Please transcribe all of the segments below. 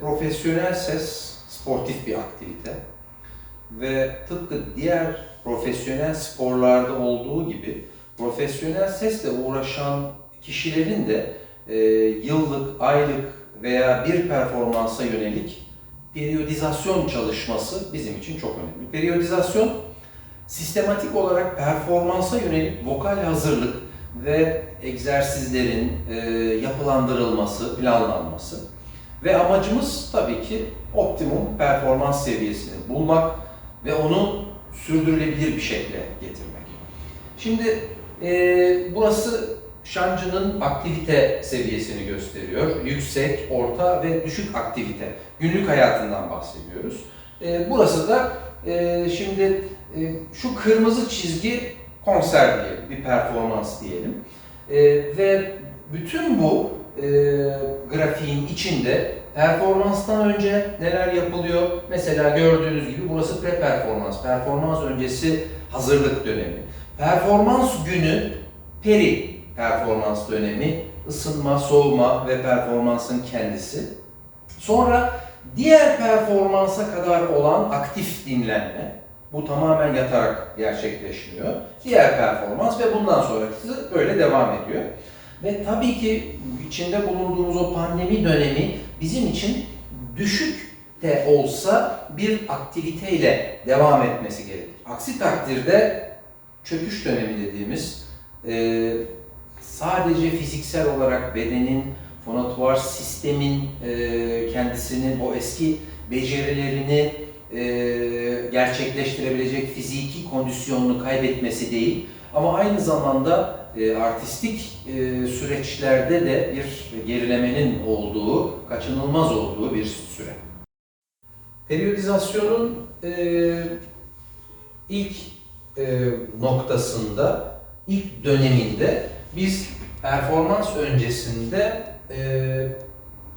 profesyonel ses sportif bir aktivite ve tıpkı diğer profesyonel sporlarda olduğu gibi profesyonel sesle uğraşan kişilerin de e, yıllık, aylık veya bir performansa yönelik periyodizasyon çalışması bizim için çok önemli. Periyodizasyon sistematik olarak performansa yönelik vokal hazırlık ve egzersizlerin e, yapılandırılması, planlanması ve amacımız tabii ki optimum performans seviyesini bulmak ve onu sürdürülebilir bir şekilde getirmek. Şimdi e, burası şancının aktivite seviyesini gösteriyor. Yüksek, orta ve düşük aktivite. Günlük hayatından bahsediyoruz. E, burası da e, şimdi e, şu kırmızı çizgi konser diyelim, bir performans diyelim. E, ve bütün bu e, grafiğin içinde performanstan önce neler yapılıyor? Mesela gördüğünüz gibi burası pre-performans, performans öncesi hazırlık dönemi. Performans günü peri performans dönemi, ısınma, soğuma ve performansın kendisi. Sonra diğer performansa kadar olan aktif dinlenme, bu tamamen yatarak gerçekleşmiyor. Diğer performans ve bundan sonrası böyle devam ediyor. Ve tabii ki içinde bulunduğumuz o pandemi dönemi bizim için düşük de olsa bir aktiviteyle devam etmesi gerekir. Aksi takdirde çöküş dönemi dediğimiz e, sadece fiziksel olarak bedenin, fonatuvar sistemin e, kendisinin o eski becerilerini e, gerçekleştirebilecek fiziki kondisyonunu kaybetmesi değil ama aynı zamanda e, artistik e, süreçlerde de bir gerilemenin olduğu, kaçınılmaz olduğu bir süre. Periyodizasyonun e, ilk e, noktasında, ilk döneminde biz performans öncesinde e,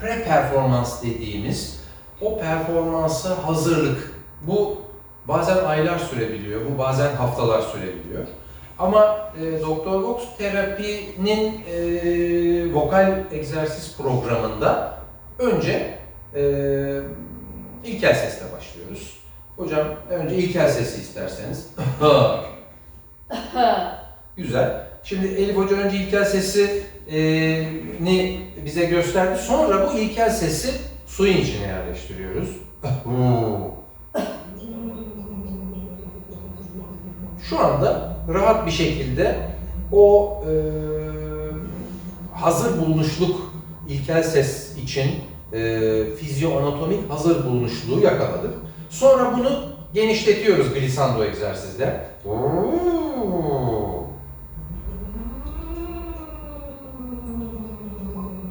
pre-performans dediğimiz o performansa hazırlık. Bu bazen aylar sürebiliyor, bu bazen haftalar sürebiliyor. Ama e, Dr. Vox terapinin e, vokal egzersiz programında önce e, ilkel sesle başlıyoruz. Hocam önce ilkel sesi isterseniz. Güzel. Şimdi Elif Hoca önce ilkel sesi e, ni bize gösterdi. Sonra bu ilkel sesi suyun içine yerleştiriyoruz. Şu anda rahat bir şekilde o e, hazır bulunuşluk ilkel ses için e, fizyoanatomik hazır bulunuşluğu yakaladık. Sonra bunu genişletiyoruz glissando egzersizde.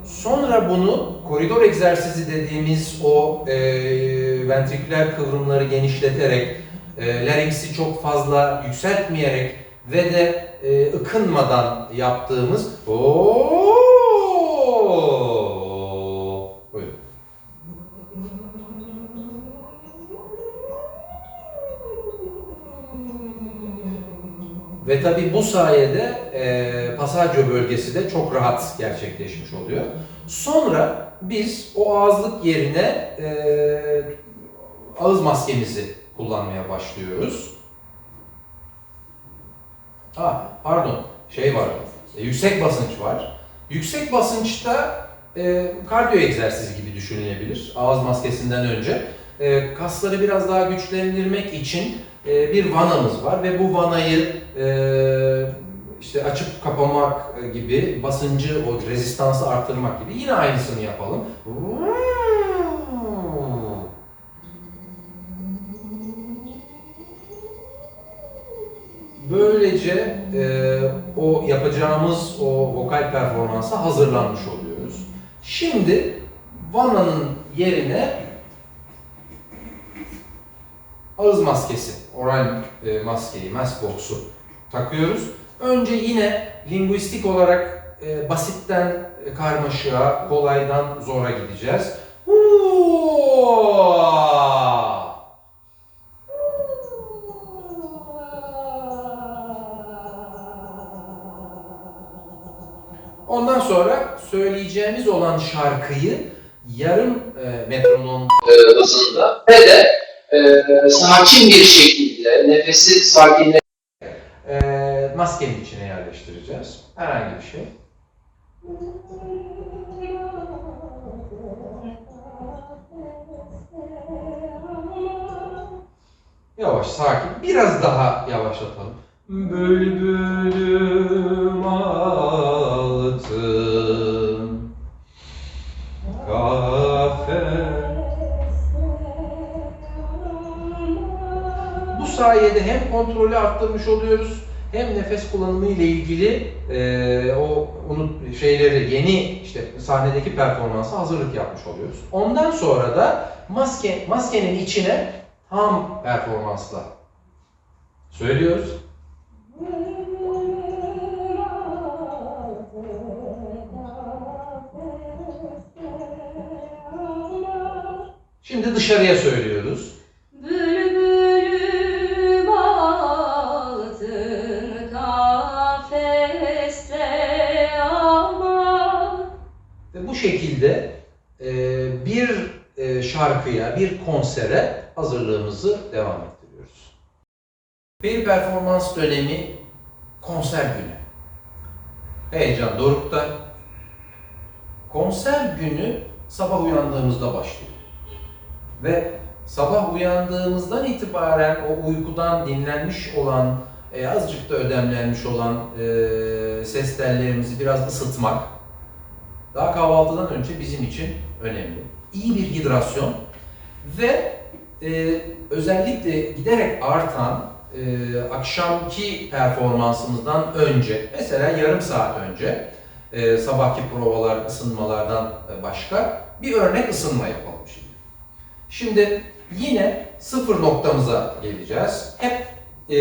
Sonra bunu koridor egzersizi dediğimiz o e, ventriküler kıvrımları genişleterek, e, laringsi çok fazla yükseltmeyerek ve de e, ıkınmadan yaptığımız. Ve tabi bu sayede e, pasaggio bölgesi de çok rahat gerçekleşmiş oluyor. Sonra biz o ağızlık yerine e, ağız maskemizi kullanmaya başlıyoruz. Ah pardon şey var, e, yüksek basınç var. Yüksek basınçta e, kardiyo egzersizi gibi düşünülebilir ağız maskesinden önce. E, kasları biraz daha güçlendirmek için e, bir vanamız var ve bu vanayı e, işte açıp kapamak gibi basıncı, o rezistansı arttırmak gibi yine aynısını yapalım. Böylece e, o yapacağımız o vokal performansa hazırlanmış oluyoruz. Şimdi vananın yerine ağız maskesi, oral e, maskeyi, mask box'u takıyoruz. Önce yine linguistik olarak e, basitten karmaşığa, kolaydan zora gideceğiz. Huaa! Ondan sonra söyleyeceğimiz olan şarkıyı yarım e, metronom e, hızında ve de e, sakin bir şekilde nefesi sakinleştirmek e, maskenin içine yerleştireceğiz. Herhangi bir şey. Yavaş, sakin. Biraz daha yavaşlatalım. Bülbülüm altın sayede hem kontrolü arttırmış oluyoruz hem nefes kullanımı ile ilgili e, o unut şeyleri yeni işte sahnedeki performansa hazırlık yapmış oluyoruz. Ondan sonra da maske maskenin içine tam performansla söylüyoruz. Şimdi dışarıya söylüyoruz. Şekilde e, bir e, şarkıya, bir konsere hazırlığımızı devam ettiriyoruz. Bir performans dönemi konser günü. Heyecan dorukta. Konser günü sabah uyandığımızda başlıyor. Ve sabah uyandığımızdan itibaren o uykudan dinlenmiş olan, e, azıcık da ödemlenmiş olan e, ses tellerimizi biraz ısıtmak, daha kahvaltıdan önce bizim için önemli. İyi bir hidrasyon ve e, özellikle giderek artan e, akşamki performansımızdan önce, mesela yarım saat önce e, sabahki provalar, ısınmalardan e, başka bir örnek ısınma yapalım şimdi. Şimdi yine sıfır noktamıza geleceğiz. Hep e,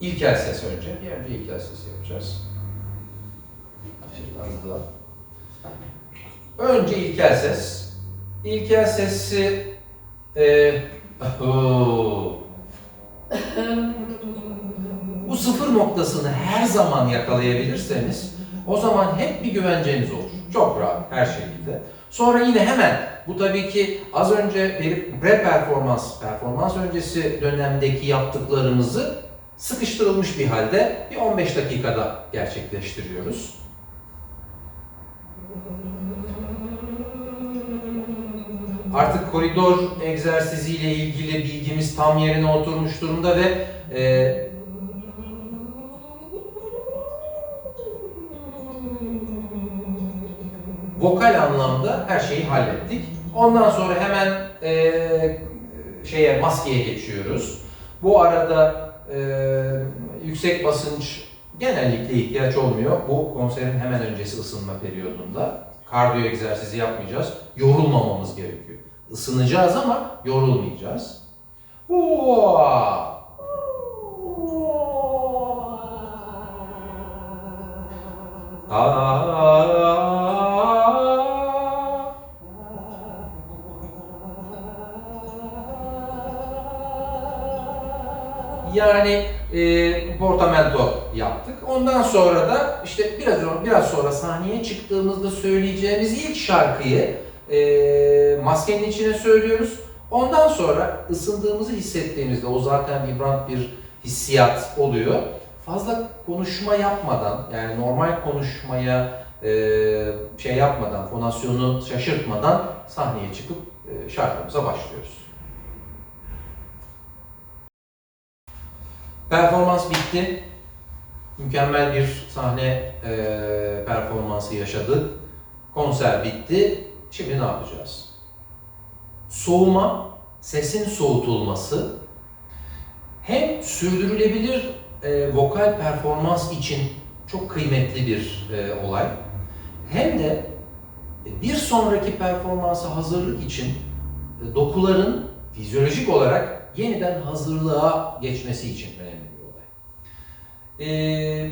ilkel ses önce. Bir önce ilkel ses yapacağız. Daha. Önce ilkel ses. İlkel sesi e, bu sıfır noktasını her zaman yakalayabilirseniz o zaman hep bir güvenceniz olur. Çok rahat her şekilde. Sonra yine hemen bu tabii ki az önce bir pre-performans, performans öncesi dönemdeki yaptıklarımızı sıkıştırılmış bir halde bir 15 dakikada gerçekleştiriyoruz. Artık koridor egzersiziyle ilgili bilgimiz tam yerine oturmuş durumda ve e, vokal anlamda her şeyi hallettik. Ondan sonra hemen e, şeye maskeye geçiyoruz. Bu arada e, yüksek basınç genellikle ihtiyaç olmuyor. Bu konserin hemen öncesi ısınma periyodunda. Kardiyo egzersizi yapmayacağız. Yorulmamamız gerekiyor. Isınacağız ama yorulmayacağız. Yani e, portamento yaptık. Ondan sonra da işte biraz biraz sonra sahneye çıktığımızda söyleyeceğimiz ilk şarkıyı e, maskenin içine söylüyoruz. Ondan sonra ısındığımızı hissettiğimizde o zaten vibrant bir hissiyat oluyor. Fazla konuşma yapmadan yani normal konuşmaya e, şey yapmadan, fonasyonu şaşırtmadan sahneye çıkıp e, şarkımıza başlıyoruz. Performans bitti. Mükemmel bir sahne e, performansı yaşadık. Konser bitti. Şimdi ne yapacağız? Soğuma, sesin soğutulması hem sürdürülebilir e, vokal performans için çok kıymetli bir e, olay. Hem de bir sonraki performansa hazırlık için e, dokuların fizyolojik olarak yeniden hazırlığa geçmesi için önemli bir olay. E,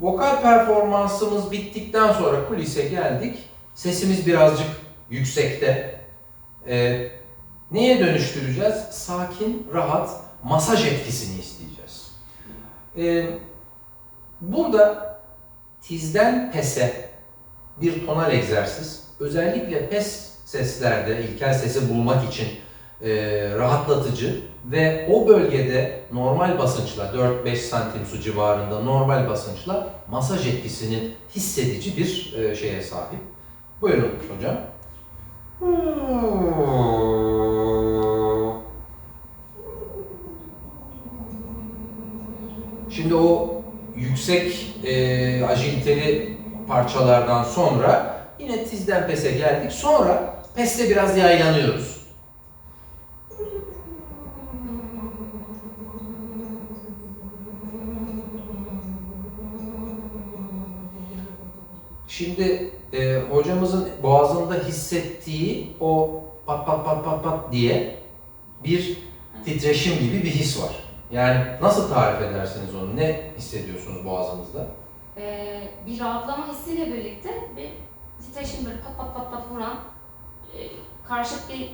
vokal performansımız bittikten sonra kulise geldik. Sesimiz birazcık yüksekte. E, neye dönüştüreceğiz? Sakin, rahat, masaj etkisini isteyeceğiz. E, burada tizden pese bir tonal egzersiz. Özellikle pes seslerde ilkel sesi bulmak için e, rahatlatıcı ve o bölgede normal basınçla 4-5 santim su civarında normal basınçla masaj etkisinin hissedici bir e, şeye sahip. Buyurun hocam. Şimdi o yüksek e, ajiliteli parçalardan sonra yine tizden pese geldik. Sonra peste biraz yaylanıyoruz. Şimdi e, hocamızın boğazında hissettiği o pat pat pat pat pat diye bir titreşim gibi bir his var. Yani nasıl tarif edersiniz onu? Ne hissediyorsunuz boğazınızda? Ee, bir rahatlama hissiyle birlikte bir titreşim böyle pat pat pat pat vuran e, karşıt bir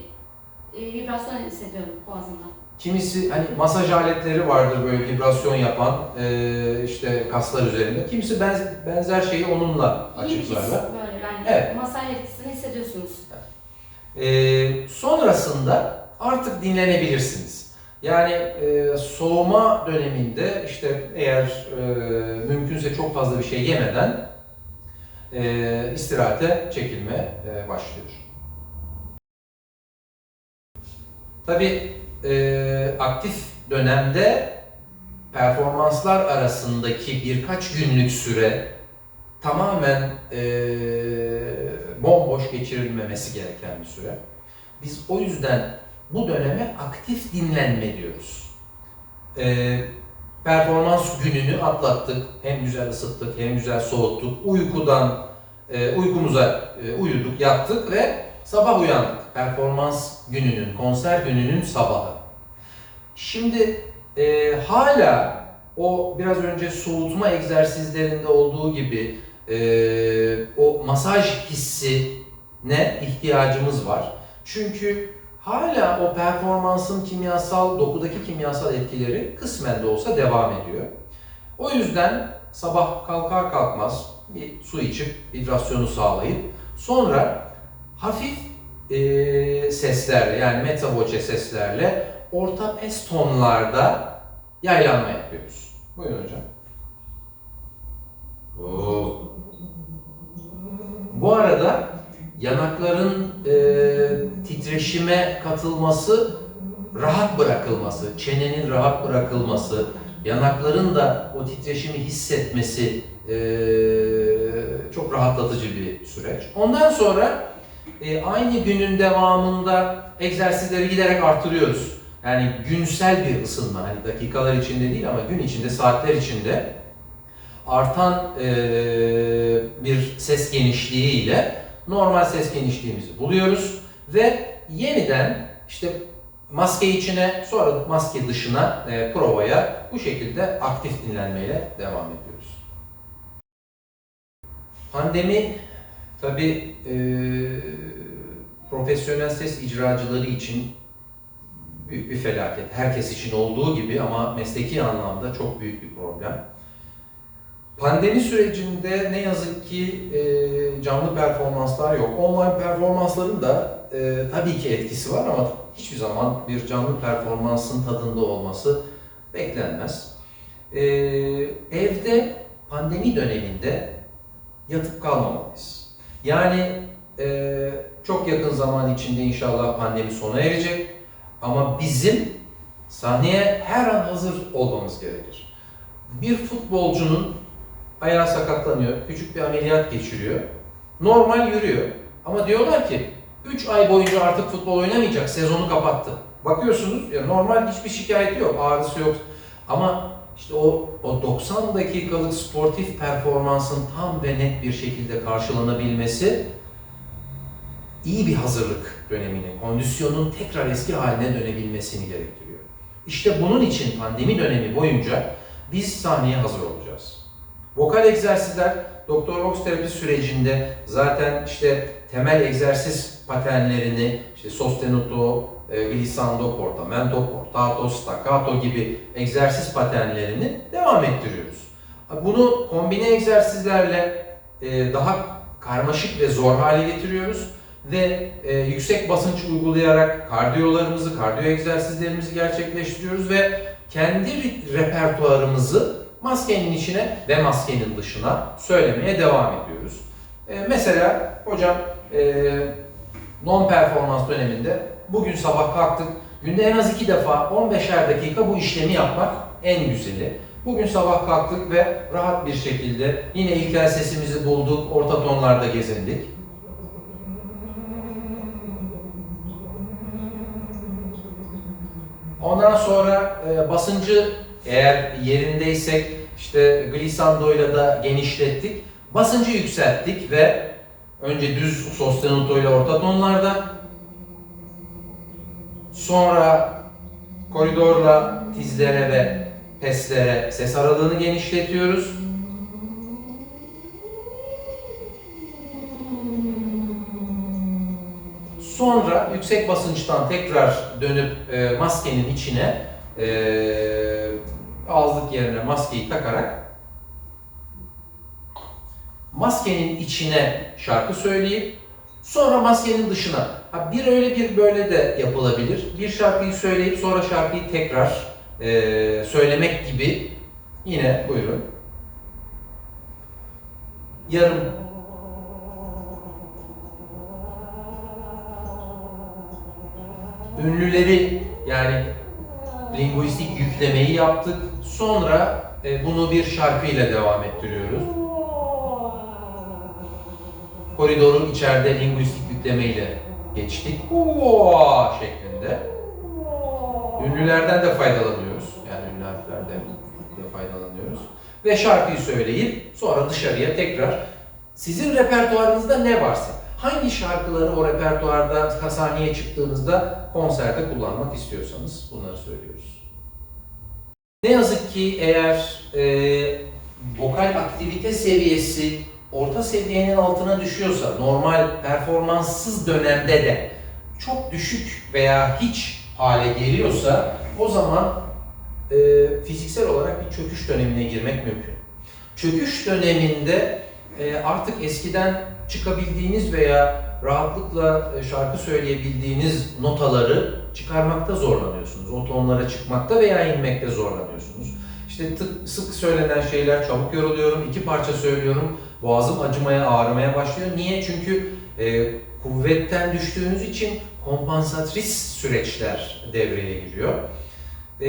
e, vibrasyon hissediyorum boğazımda. Kimisi hani masaj aletleri vardır böyle vibrasyon yapan e, işte kaslar üzerinde. Kimisi benz- benzer şeyi onunla İyi açıklarlar. böyle yani Evet. masaj etkisini hissediyorsunuz. E, sonrasında artık dinlenebilirsiniz. Yani e, soğuma döneminde işte eğer e, mümkünse çok fazla bir şey yemeden e, istirahate çekilme e, başlıyor. Tabii e, aktif dönemde performanslar arasındaki birkaç günlük süre tamamen e, bomboş geçirilmemesi gereken bir süre. Biz o yüzden bu döneme aktif dinlenme diyoruz. E, performans gününü atlattık, hem güzel ısıttık, hem güzel soğuttuk, uykudan e, uykumuza e, uyuduk, yattık ve sabah uyandık. Performans gününün, konser gününün sabahı. Şimdi e, hala o biraz önce soğutma egzersizlerinde olduğu gibi e, o masaj hissine ihtiyacımız var. Çünkü hala o performansın kimyasal, dokudaki kimyasal etkileri kısmen de olsa devam ediyor. O yüzden sabah kalkar kalkmaz bir su içip vibrasyonu sağlayıp sonra hafif e, seslerle yani meta voce seslerle orta pes tonlarda yaylanma yapıyoruz. Buyurun hocam. Oo. Bu arada yanakların e, titreşime katılması, rahat bırakılması, çenenin rahat bırakılması, yanakların da o titreşimi hissetmesi e, çok rahatlatıcı bir süreç. Ondan sonra e, aynı günün devamında egzersizleri giderek artırıyoruz. Yani günsel bir ısınma, hani dakikalar içinde değil ama gün içinde, saatler içinde artan e, bir ses genişliği ile normal ses genişliğimizi buluyoruz ve yeniden işte maske içine sonra maske dışına e, provaya bu şekilde aktif dinlenmeyle devam ediyoruz. Pandemi tabi profesyonel ses icracıları için büyük bir felaket. Herkes için olduğu gibi ama mesleki anlamda çok büyük bir problem. Pandemi sürecinde ne yazık ki e, canlı performanslar yok. Online performansların da e, tabii ki etkisi var ama hiçbir zaman bir canlı performansın tadında olması beklenmez. E, evde pandemi döneminde yatıp kalmamalıyız. Yani e, çok yakın zaman içinde inşallah pandemi sona erecek ama bizim sahneye her an hazır olmamız gerekir. Bir futbolcunun ayağı sakatlanıyor, küçük bir ameliyat geçiriyor. Normal yürüyor. Ama diyorlar ki 3 ay boyunca artık futbol oynamayacak, sezonu kapattı. Bakıyorsunuz ya normal hiçbir şikayeti yok, ağrısı yok. Ama işte o, o 90 dakikalık sportif performansın tam ve net bir şekilde karşılanabilmesi iyi bir hazırlık dönemini, kondisyonun tekrar eski haline dönebilmesini gerektiriyor. İşte bunun için pandemi dönemi boyunca biz sahneye hazır olacağız. Vokal egzersizler Doktor Vox terapi sürecinde zaten işte temel egzersiz paternlerini işte sostenuto, e, glissando, portamento, portato, staccato gibi egzersiz paternlerini devam ettiriyoruz. Bunu kombine egzersizlerle e, daha karmaşık ve zor hale getiriyoruz ve e, yüksek basınç uygulayarak kardiyolarımızı, kardiyo egzersizlerimizi gerçekleştiriyoruz ve kendi re- repertuarımızı maskenin içine ve maskenin dışına söylemeye devam ediyoruz. E, mesela hocam e, non performans döneminde bugün sabah kalktık günde en az iki defa 15'er dakika bu işlemi yapmak en güzeli. Bugün sabah kalktık ve rahat bir şekilde yine ilkel sesimizi bulduk, orta tonlarda gezindik. Ondan sonra e, basıncı eğer yerindeysek işte glissandoyla da genişlettik. Basıncı yükselttik ve önce düz sostenuto ile orta tonlarda sonra koridorla tizlere ve peslere ses aralığını genişletiyoruz. Sonra yüksek basınçtan tekrar dönüp e, maskenin içine e, ağızlık yerine maskeyi takarak maskenin içine şarkı söyleyip sonra maskenin dışına ha, bir öyle bir böyle de yapılabilir. Bir şarkıyı söyleyip sonra şarkıyı tekrar e, söylemek gibi yine buyurun. Yarım ünlüleri yani linguistik yüklemeyi yaptık. Sonra e, bunu bir şarkıyla devam ettiriyoruz. Koridoru içeride linguistik yüklemeyle geçtik. Ooo şeklinde. Ünlülerden de faydalanıyoruz. Yani ünlü harflerden de faydalanıyoruz. Ve şarkıyı söyleyip sonra dışarıya tekrar sizin repertuarınızda ne varsa hangi şarkıları o repertuarda sahneye çıktığınızda konserde kullanmak istiyorsanız bunları söylüyoruz. Ne yazık ki eğer e, vokal aktivite seviyesi orta seviyenin altına düşüyorsa, normal performanssız dönemde de çok düşük veya hiç hale geliyorsa o zaman e, fiziksel olarak bir çöküş dönemine girmek mümkün. Çöküş döneminde e, artık eskiden çıkabildiğiniz veya rahatlıkla e, şarkı söyleyebildiğiniz notaları çıkarmakta zorlanıyorsunuz. O tonlara çıkmakta veya inmekte zorlanıyorsunuz. İşte tık, sık söylenen şeyler çabuk yoruluyorum, iki parça söylüyorum, boğazım acımaya, ağrımaya başlıyor. Niye? Çünkü e, kuvvetten düştüğünüz için kompansatris süreçler devreye giriyor. E,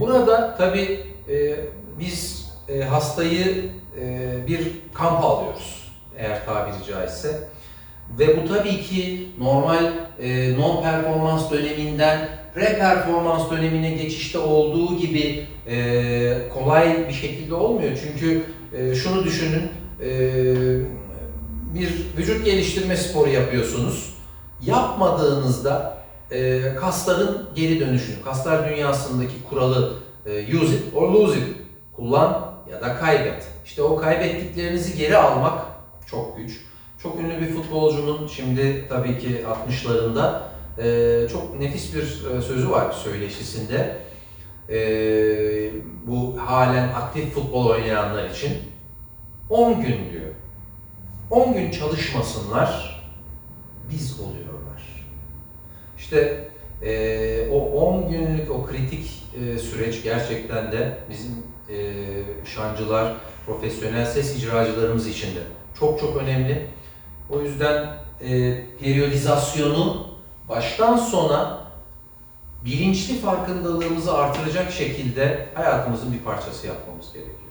burada tabii e, biz e, hastayı e, bir kampa alıyoruz eğer tabiri caizse. Ve bu tabii ki normal e, non performans döneminden pre performans dönemine geçişte olduğu gibi e, kolay bir şekilde olmuyor. Çünkü e, şunu düşünün, e, bir vücut geliştirme sporu yapıyorsunuz. Yapmadığınızda e, kasların geri dönüşünü, kaslar dünyasındaki kuralı e, use it or lose it, kullan ya da kaybet. İşte o kaybettiklerinizi geri almak çok güç. Çok ünlü bir futbolcunun şimdi tabii ki 60'larında e, çok nefis bir e, sözü var söyleşisinde. E, bu halen aktif futbol oynayanlar için 10 gün diyor. 10 gün çalışmasınlar, biz oluyorlar. İşte e, o 10 günlük o kritik e, süreç gerçekten de bizim e, şancılar, profesyonel ses icracılarımız için de çok çok önemli. O yüzden e, periyodizasyonu baştan sona bilinçli farkındalığımızı artıracak şekilde hayatımızın bir parçası yapmamız gerekiyor.